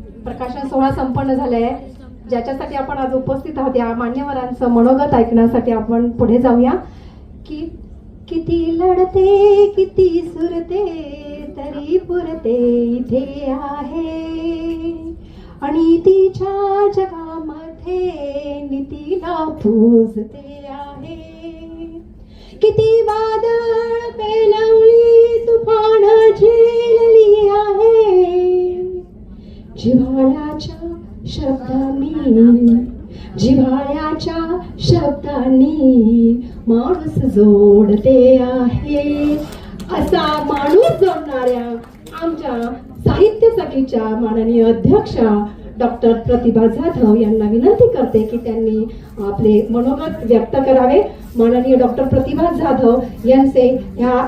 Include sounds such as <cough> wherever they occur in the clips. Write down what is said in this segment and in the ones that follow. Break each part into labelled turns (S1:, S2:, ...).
S1: प्रकाशन सोहळा संपन्न झालाय. आहे ज्याच्यासाठी आपण आज उपस्थित आहोत या मान्यवरांचं मनोगत ऐकण्यासाठी आपण पुढे जाऊया. की किती लढते किती सुरते तरी पुरते इथे आहे. आणि तिच्या जगामध्ये नितीला पूजते आहे. किती वादळ पेलवली तुफान जिव्हाळ्याच्या शब्दांनी जिव्हाळ्याच्या शब्दांनी माणूस जोडते आहे. असा माणूस जोडणाऱ्या आमच्या साहित्य सखीच्या माननीय अध्यक्षा डॉक्टर प्रतिभा जाधव यांना विनंती करते की त्यांनी आपले मनोगत व्यक्त करावे. माननीय डॉक्टर प्रतिभा जाधव यांचे ह्या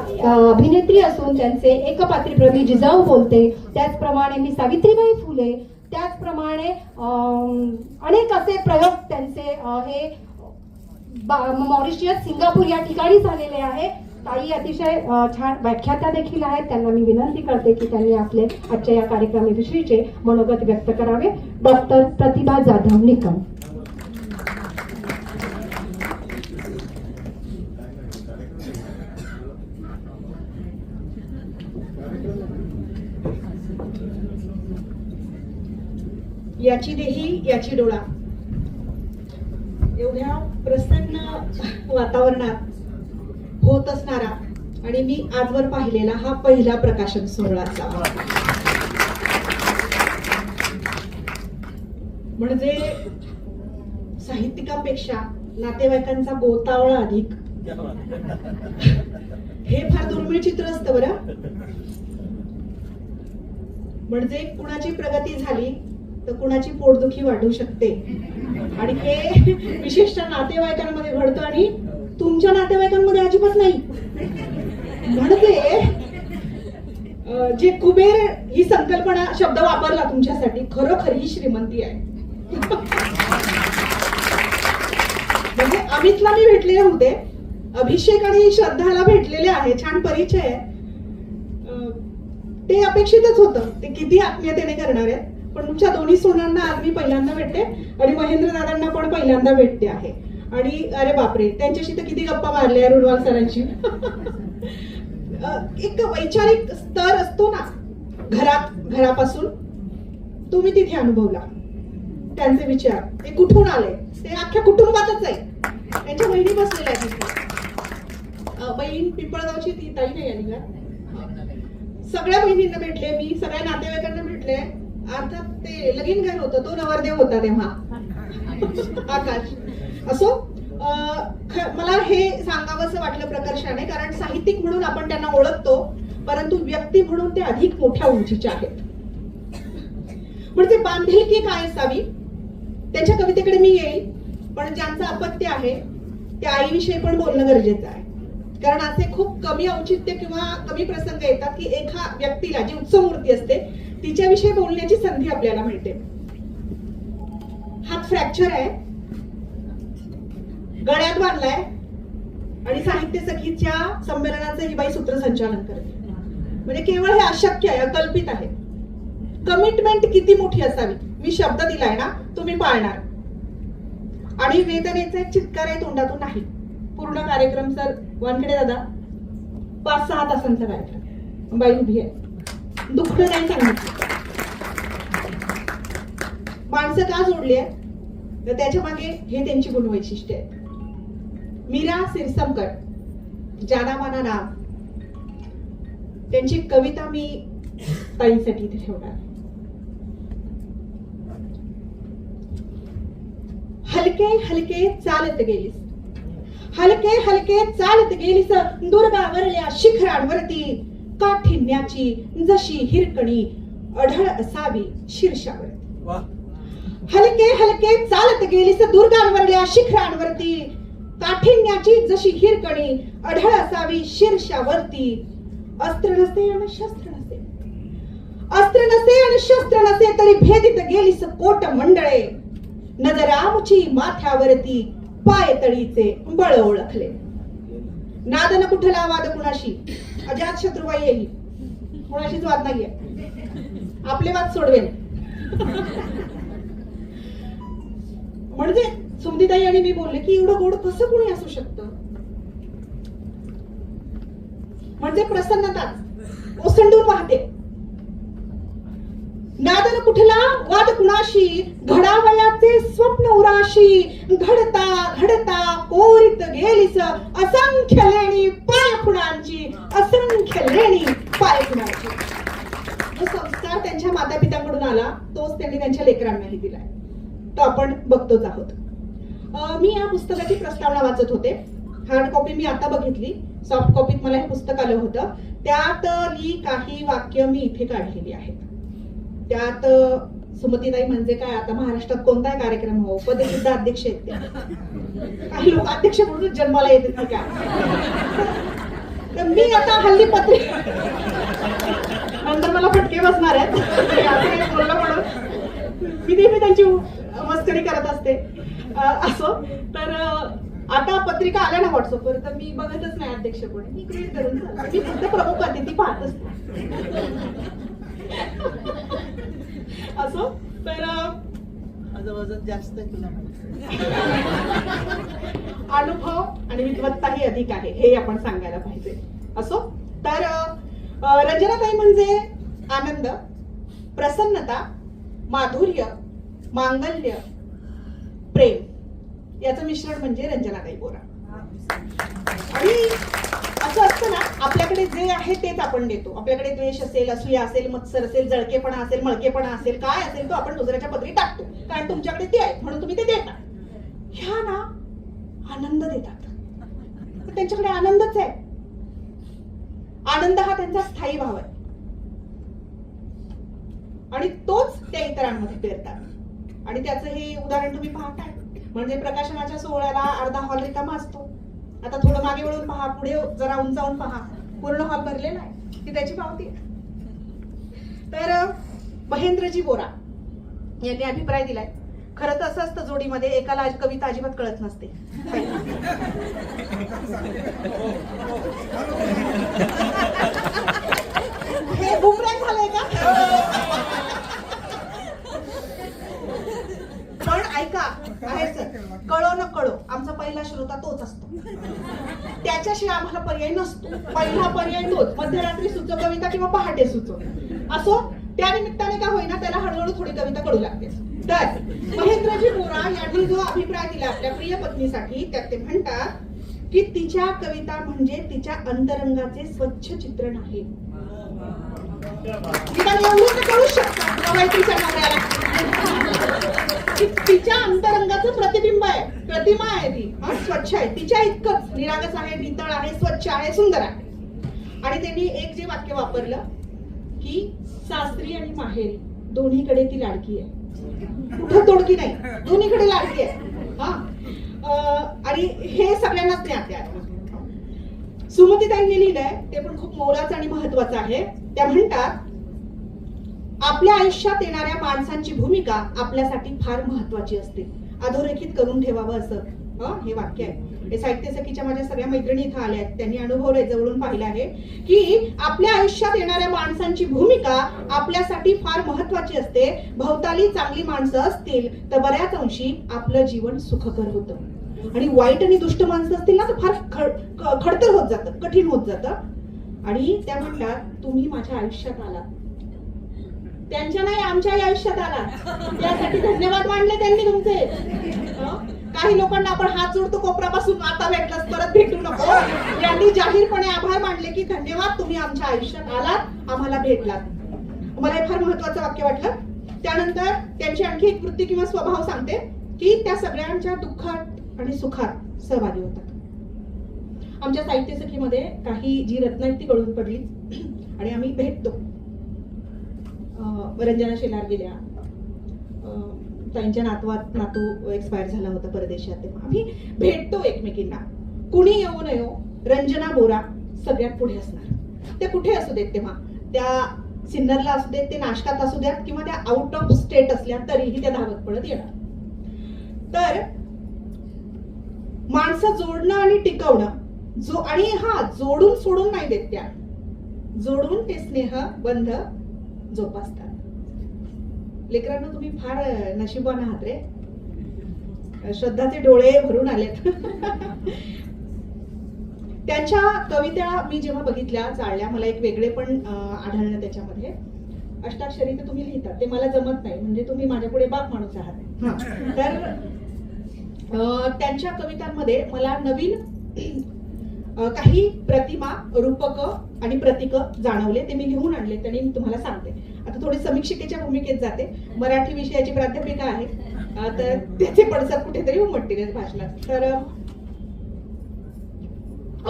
S1: अभिनेत्री असून त्यांचे एकपात्री प्रवी जिजाऊ बोलते. त्याचप्रमाणे मी सावित्रीबाई फुले त्याचप्रमाणे अनेक असे प्रयोग त्यांचे हे बा- मॉरिशियस सिंगापूर या ठिकाणी झालेले आहे. ताई अतिशय छान व्याख्याता देखील आहेत. त्यांना मी विनंती करते की त्यांनी आपले आजच्या या कार्यक्रमाविषयीचे मनोगत व्यक्त करावे. डॉक्टर प्रतिभा जाधव निकम.
S2: याची देही याची डोळा. एवढ्या प्रसन्न वातावरणात होत असणारा आणि मी आजवर पाहिलेला हा पहिला प्रकाशन सोहळाचा. म्हणजे साहित्यिकापेक्षा नातेवाईकांचा गोतावळा अधिक. हे फार दुर्मिळ चित्र असतं बरं. म्हणजे कुणाची प्रगती झाली तर कुणाची पोटदुखी वाढू शकते? आणि हे विशेषतः नातेवाईकांमध्ये घडतं आणि तुमच्या नातेवाईकांमध्ये अजिबात नाही. म्हणते जे कुबेर ही संकल्पना शब्द वापरला तुमच्यासाठी खरोखर ही श्रीमंती आहे. म्हणजे अमितला मी भेटलेले होते. अभिषेक आणि श्रद्धाला भेटलेले आहे. छान परिचय आहे. ते अपेक्षितच होतं. ते किती आत्मीयतेने करणार आहेत. पण तुमच्या दोन्ही सोनांना आज मी पहिल्यांदा भेटते आणि महेंद्र दादांना पण पहिल्यांदा भेटते आहे. आणि अरे बापरे त्यांच्याशी तर किती गप्पा मारल्या रुडवाल सरांशी. अं, एक वैचारिक स्तर असतो ना घरात घरापासून. तो मी तिथे अनुभवला. त्यांचे विचार. ते कुठून आले? ते अख्ख्या कुटुंबातच आहे. त्यांच्या बहिणी बसलेल्या आहेत तिथे. बहीण पिंपळगावची ती ताई नाही आली का सगळ्या बहिणींना भेटले मी सगळ्या नातेवाईकांना भेटले. अर्थात ते लगीन घर होतं तो नवरदेव होता तेव्हा. आकाश. असो अं, मला हे सांगावंसं वाटलं प्रकर्षाने कारण साहित्यिक म्हणून आपण त्यांना ओळखतो परंतु व्यक्ती म्हणून ते अधिक मोठ्या उंचीचे आहेत. म्हणजे बांधिलकी काय असावी? त्यांच्या कवितेकडे मी येईल पण ज्यांचं अपत्य आहे त्या आईविषयी पण बोलणं गरजेचं आहे. कारण असे खूप कमी औचित्य किंवा कमी प्रसंग येतात की एका व्यक्तीला जी उत्सव मूर्ती असते तिच्याविषयी बोलण्याची संधी आपल्याला मिळते. हात फ्रॅक्चर आहे. गळ्यात बांधलाय. आणि साहित्य सखीच्या संमेलनाचं ही बाई सूत्रसंचालन करते. म्हणजे केवळ हे अशक्य आहे अकल्पित आहे. कमिटमेंट किती मोठी असावी? मी शब्द दिलाय ना तुम्ही पाळणार. आणि वेदनेचा चित्कार आहे तोंडातून नाही. पूर्ण कार्यक्रम सर वानखेडे दादा पाच सहा तासांचा कार्यक्रम. बाई उभी आहे. दुःख नाही सांगितलं माणसं का जोडली आहे तर त्याच्यामागे हे त्यांची गुणवैशिष्ट्य आहेत. मीरा सिरसमकर जाना माना नाम. त्यांची कविता मी ताईंसाठी इथे ठेवणार हलके हलके चालत गेलीस. हलके हलके चालत गेलीस दुर्गावरल्या शिखरांवरती. काठिन्याची जशी हिरकणी अढळ असावी शीर्षावर. हलके हलके चालत गेलीस दुर्गांवरल्या शिखरांवरती. काठिन्याची जशी हिरकणी अढळ असावी शीर्षावरती. अस्त्र नसे आणि शस्त्र नसे. अस्त्र नसे आणि शस्त्र नसे तरी भेदित गेलीस कोट मंडळे नजर आमची माथ्यावरती पाय तळीचे बळ ओळखले. नादन कुठला वाद कुणाशी? अजात शत्रुबाई यायली कोणाशीच वाद नाहीये. आपले वाद सोडवेल. म्हणजे सुमदीताई आणि मी बोलले की एवढं गोड कसं कोणी असू शकतं? म्हणजे प्रसन्नताच ओसंडून वाहते. नादन कुठला? वाद कुणाशी घडावयाचे स्वप्न उराशी घडता घडता कोरित गेलीस असंख्य लेणी पाय खुणांची असंख्य लेणी पाय खुणांची जो संस्कार त्यांच्या माता पित्यांकडून आला तोच त्यांनी त्यांच्या लेकरांनाही दिलाय तो आपण बघतोच आहोत. मी या पुस्तकाची प्रस्तावना वाचत होते. हार्ड कॉपी मी आता बघितली. सॉफ्ट कॉपीत मला हे पुस्तक आलं होतं. त्यातली काही वाक्य मी इथे काढलेली आहेत. त्यात सुमतीताई म्हणजे काय आता महाराष्ट्रात कोणताही कार्यक्रम हो? पदे सुद्धा अध्यक्ष आहेत ते. काही लोक अध्यक्ष म्हणून जन्माला येतात का? तर मी आता हल्ली पत्रे नंतर मला फटके बसणार आहेत. बोललं म्हणून. मी नेहमी त्यांची मस्करी करत असते. असो. तर आता पत्रिका आल्या ना व्हॉट्सअपवर तर मी बघतच नाही अध्यक्ष कोणी मी क्रिएट करून मी फक्त प्रमुख अतिथी पाहत असते असो तर
S3: माझं वजन जास्त तुला
S2: अनुभव आणि विद्वत्ताही अधिक आहे हे आपण सांगायला पाहिजे. असो तर रंजनाताई म्हणजे आनंद प्रसन्नता माधुर्य मांगल्य प्रेम. याचं मिश्रण म्हणजे रंजनाताई बोरा. आणि असं असतं ना आपल्याकडे जे आहे तेच आपण देतो. आपल्याकडे द्वेष असेल असूया असेल मत्सर असेल जळकेपणा असेल मळकेपणा असेल काय असेल तो आपण दुसऱ्याच्या पदरी टाकतो. कारण तुमच्याकडे ते आहे म्हणून तुम्ही ते देता ह्या ना आनंद देतात. तर त्यांच्याकडे आनंदच आहे. आनंद हा त्यांचा स्थायी भाव आहे. आणि तोच त्या इतरांमध्ये पेरतात. आणि त्याचं हे उदाहरण तुम्ही पाहताय. म्हणजे प्रकाशनाच्या सोहळ्याला अर्धा हॉल रिकामा असतो. आता थोडं मागे वळून पहा पुढे जरा उंचावून पहा. पूर्ण हॉल भरलेला आहे. ती त्याची पावती तर महेंद्रजी बोरा यांनी अभिप्राय दिलाय. खरं तर असं असतं जोडीमध्ये एकाला कविता अजिबात कळत नसते <laughs> <laughs> हे बुमरॅंग झालंय का पण ऐका आहे सर कळो न कळो आमचा पहिला श्रोता तोच असतो आम्हाला पर्याय नसतो. पहिला पर्याय तोच. मध्यरात्री सुचो कविता किंवा पहाटे सुचो. असो त्या निमित्ताने का होईना त्याला हळूहळू थोडी कविता कळू लागते. तर महेंद्रजी बोरा यांनी जो अभिप्राय दिला आपल्या प्रिय पत्नीसाठी त्यात ते म्हणतात की तिच्या कविता म्हणजे तिच्या अंतरंगाचे स्वच्छ चित्रण आहे. निदान एवढं तर कळू शकतात नवऱ्याला तिच्या अंतरंगाचं प्रतिबिंब आहे. प्रतिमा आहे ती. हा स्वच्छ आहे. तिच्या इतकंच निरागस आहे नितळ आहे स्वच्छ आहे सुंदर आहे. आणि त्यांनी एक जे वाक्य वापरलं की सासरी आणि माहेरी दोन्हीकडे ती लाडकी आहे. कुठं तोडकी नाही. दोन्हीकडे लाडकी आहे. हा. आणि हे सगळ्यांनाच ज्ञात आहे. सुमतीताईंनी लिहिलंय ते पण खूप मोलाचं आणि महत्वाचं आहे. त्या म्हणतात आपल्या आयुष्यात येणाऱ्या माणसांची भूमिका आपल्यासाठी फार महत्वाची असते. अधोरेखित करून ठेवावं असं हे वाक्य आहे. हे साहित्य सखीच्या माझ्या सगळ्या मैत्रिणी इथं आल्या आहेत. त्यांनी अनुभवले जवळून पाहिलं आहे की आपल्या आयुष्यात येणाऱ्या माणसांची भूमिका आपल्यासाठी फार महत्वाची असते. भोवताली चांगली माणसं असतील तर बऱ्याच अंशी आपलं जीवन सुखकर होतं. आणि वाईट आणि दुष्ट माणसं असतील ना तर फार खड- खडतर होत जातं कठीण होत जातं. आणि त्या म्हणतात तुम्ही माझ्या आयुष्यात आलात. त्यांच्या नाही आमच्याही आयुष्यात आला. त्यासाठी धन्यवाद मानले त्यांनी तुमचे. काही लोकांना आपण हात जोडतो कोपरापासून आता भेटलास परत भेटू नको. यांनी जाहीरपणे आभार मानले की धन्यवाद तुम्ही आमच्या आयुष्यात आलात आम्हाला भेटलात. मला हे फार महत्वाचं वाक्य वाटलं. त्यानंतर त्यांची आणखी एक वृत्ती किंवा स्वभाव सांगते की त्या सगळ्यांच्या दुःखात आणि सुखात सहभागी होतात. आमच्या साहित्य सखीमध्ये काही जी रत्न आहेत ती गळून पडली आणि आम्ही भेटतो. रंजना शेलार गेल्या. अं, त्यांच्या नातवात नातू एक्सपायर झाला होता परदेशात. तेव्हा आम्ही भेटतो एकमेकींना. कुणी येऊ नयो हो. रंजना बोरा सगळ्यात पुढे असणार. ते कुठे असू देत तेव्हा? त्या सिन्नरला असू देत ते नाशकात असू द्यात किंवा त्या आउट ऑफ स्टेट असल्या तरीही त्या धावत पडत येणार. तर माणसं जोडणं आणि टिकवणं जो आणि हा जोडून सोडून नाही देत त्या. जोडून ते स्नेह बंध जोपासतात. लेकरांना तुम्ही फार नशिबान आहात रे. श्रद्धाचे डोळे भरून आलेत. <laughs> त्यांच्या कविता मी जेव्हा बघितल्या चालल्या मला एक वेगळे पण आढळलं त्याच्यामध्ये. अष्टाक्षरी तर तुम्ही लिहितात ते मला जमत नाही. म्हणजे तुम्ही माझ्या पुढे बाप माणूस आहात. तर त्यांच्या कवितांमध्ये मला नवीन काही प्रतिमा रूपक आणि प्रतीक जाणवले. ते मी लिहून आणले त्याने मी तुम्हाला सांगते. आता थोडी समीक्षिकेच्या भूमिकेत जाते. मराठी विषयाची प्राध्यापिका आहे तर त्याचे पडसाद कुठेतरी उमटतील भाषणात. तर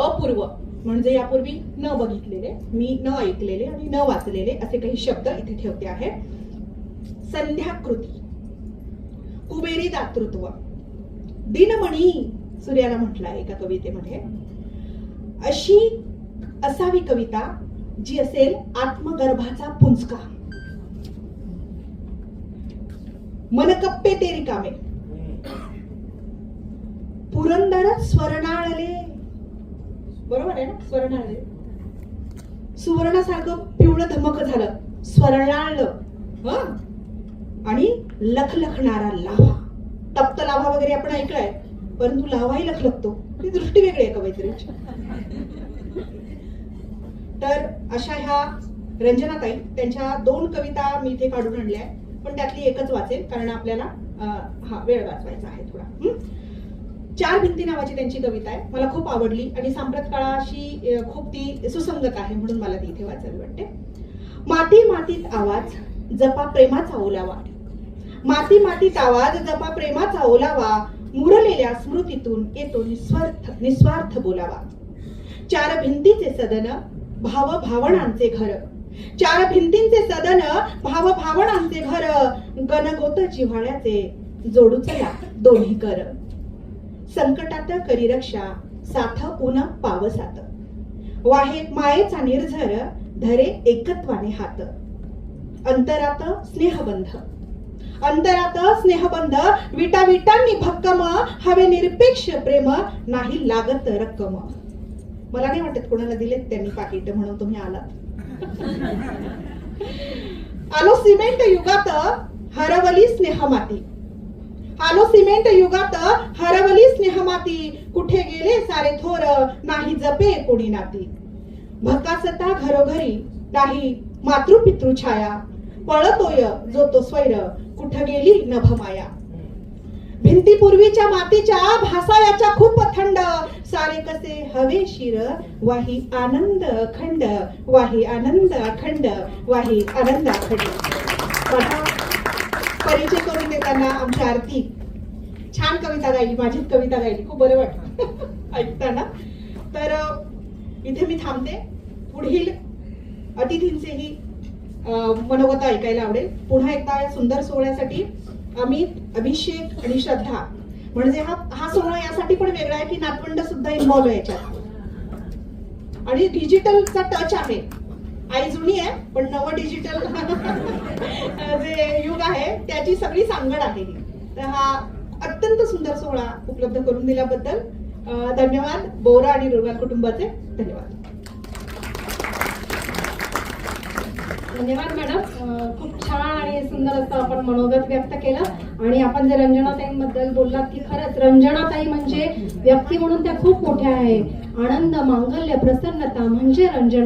S2: अपूर्व म्हणजे यापूर्वी न बघितलेले मी न ऐकलेले आणि न वाचलेले असे काही शब्द इथे ठेवते आहे. संध्याकृती कुबेरी दातृत्व. दिनमणी सूर्याला म्हटलं आहे एका कवितेमध्ये. अशी असावी कविता जी असेल आत्मगर्भाचा पुंजका. मनकप्पे ते रिकामे. पुरंदर स्वर्णाळले. बरोबर आहे ना? स्वर्णाळले. सुवर्णासारखं पिवळं धमक झालं. स्वर्णाळलं. ह? आणि लखलखणारा लाभा तप्त लाभा वगैरे आपण ऐकलाय. परंतु लाव्हाही लखलखतो ती दृष्टी वेगळी आहे कवयित्रीची तर अशा ह्या रंजनाताई त्यांच्या दोन कविता मी इथे काढून आणल्या आहेत. पण त्यातली एकच वाचेल कारण आपल्याला हा वेळ वाचवायचा आहे थोडा. चार भिंती नावाची त्यांची कविता आहे. मला खूप आवडली आणि सांप्रत काळाशी खूप ती सुसंगत आहे म्हणून मला ती इथे वाचावी वाटते. माती मातीत आवाज जपा प्रेमाचा ओलावा. माती मातीत आवाज जपा प्रेमाचा ओलावा. मुरलेल्या स्मृतीतून येतो निस्वार्थ निस्वार्थ बोलावा. चार भिंतीचे सदन भाव भावनांचे घर. चार भिंतींचे सदन भाव भावनांचे घर. गणगोत जिव्हाळ्याचे जोडू चला दोन्ही कर. संकटात करी रक्षा साथ पुन पावसात. वाहे मायेचा निर्झर धरे एकत्वाने हात. अंतरात स्नेहबंध. अंतरात स्नेहबंध विटा विटांनी भक्कम हवे निरपेक्ष प्रेम नाही लागत रक्कम. मला नाही वाटत कोणाला दिलेत त्यांनी पाकिट म्हणून तुम्ही आलात. आलो सिमेंट युगात हरवली स्नेहमाती. आलो सिमेंट युगात हरवली स्नेहमाती. कुठे गेले सारे थोर नाही जपे कोणी नाती. भकासता घरोघरी नाही मातृपितृ छाया. पळतोय जो तो स्वैर कुठं गेली नभमाया? भिंती पूर्वीच्या मातीच्या भासायाच्या खूप थंड सारे कसे? हवे शिर वाही आनंद अखंड वाही आनंद अखंड वाही आनंद अखंड. परिचय करून देताना आमची आरती. छान कविता गायली माझीच कविता गायली. खूप बरं वाटलं. <laughs> ऐकताना. तर इथे मी थांबते. पुढील अतिथींचेही मनोगत ऐकायला आवडेल. पुन्हा एकदा या सुंदर सोहळ्यासाठी अमित अभिषेक आणि श्रद्धा म्हणजे हा हा सोहळा यासाठी पण वेगळा आहे की नातवंड सुद्धा इन्व्हॉल्व आहे याच्यात. आणि डिजिटलचा टच आहे. आई जुनी आहे पण नवं डिजिटल <laughs> जे युग आहे त्याची सगळी सांगड आहे तर हा अत्यंत सुंदर सोहळा उपलब्ध करून दिल्याबद्दल धन्यवाद. बोरा आणि रुरवाल कुटुंबाचे धन्यवाद.
S1: धन्यवाद मॅडम. खूप छान आणि सुंदर असं आपण मनोगत व्यक्त केलं. आणि आपण जे रंजनाताईंबद्दल बोललात की खरंच रंजनाताई म्हणजे व्यक्ती म्हणून त्या खूप मोठ्या आहे आनंद मांगल्य प्रसन्नता म्हणजे रंजना